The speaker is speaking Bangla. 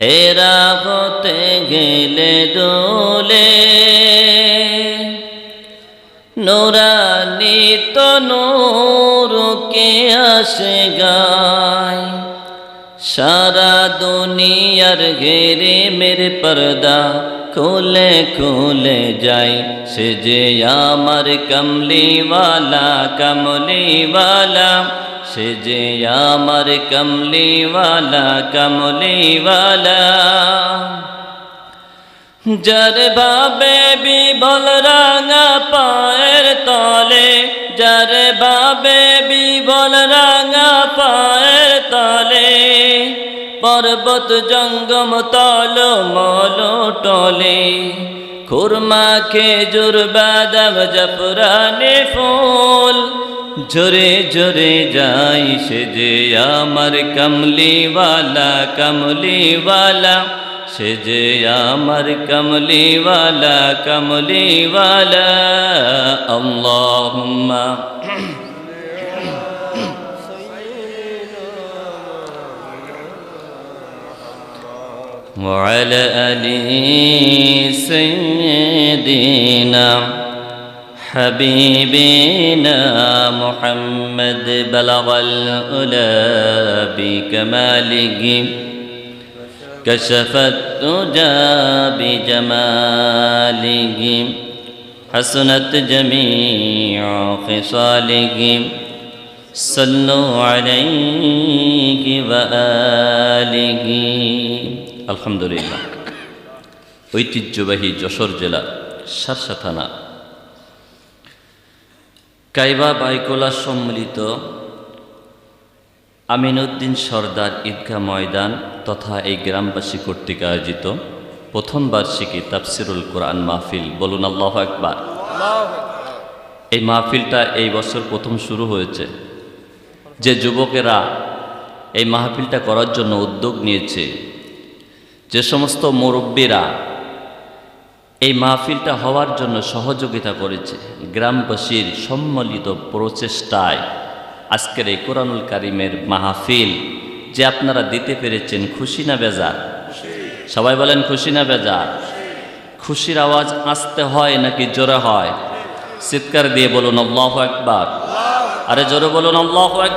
হেরা হতে গেলে দোলে নোরানি তো নূরকে আসে গায়। সারা দুনিয়ার ঘেরে মেরে পর্দা খুলে খুলে যাই। সে যে আমার কমলিওয়ালা কমলিওয়ালা। সে যে আমার কমলিওয়ালা কমলিওয়ালা। যার ভাবে বিবল রাঙা পায়ের তলে, যার ভাবে বিবল রাঙা তলে পর্বত জঙ্গম তল মল টলে। খুরমা, খেজুর, বাদাম, জফরানে ফুল। ঝরে ঝরে যাই সে যে আমার কমলিওয়ালা কমলিওয়ালা। সে যে আমার কমলিওয়ালা কমলিওয়ালা। وعلى آل سيدنا حبيبنا محمد بلغ الأولى بكماله. كشف الدجى بجماله. حسنت جميع خصاله. صلوا عليه وآله. আলহামদুলিল্লাহ। ঐতিহ্যবাহী যশোর জেলা সারসা থানা। কাইবা বাইকোলা সম্মিলিত আমিনুদ্দিন সর্দার ঈদগা ময়দান তথা এই গ্রামবাসী কর্তৃক আয়োজিত প্রথম বার্ষিকী তাফসিরুল কোরআন মাহফিল। বলুন আল্লাহ একবার এই মাহফিলটা এই বছর প্রথম শুরু হয়েছে। যে যুবকেরা এই মাহফিলটা করার জন্য উদ্যোগ নিয়েছে যে সমস্ত মুরব্বীরা এই মাহফিলটা হওয়ার জন্য সহযোগিতা করেছে, গ্রামবাসীর সম্মিলিত প্রচেষ্টায় আজকের এই কোরআনুল কারিমের মাহফিল যে আপনারা দিতে পেরেছেন খুশি না বেজার? সবাই বলেন খুশি না বেজার? খুশির আওয়াজ আসতে হয় নাকি জোরে হয়? চিৎকার দিয়ে বলুন, আল্লাহ একবার আরে জোরে বলুন, আল্লাহ একবার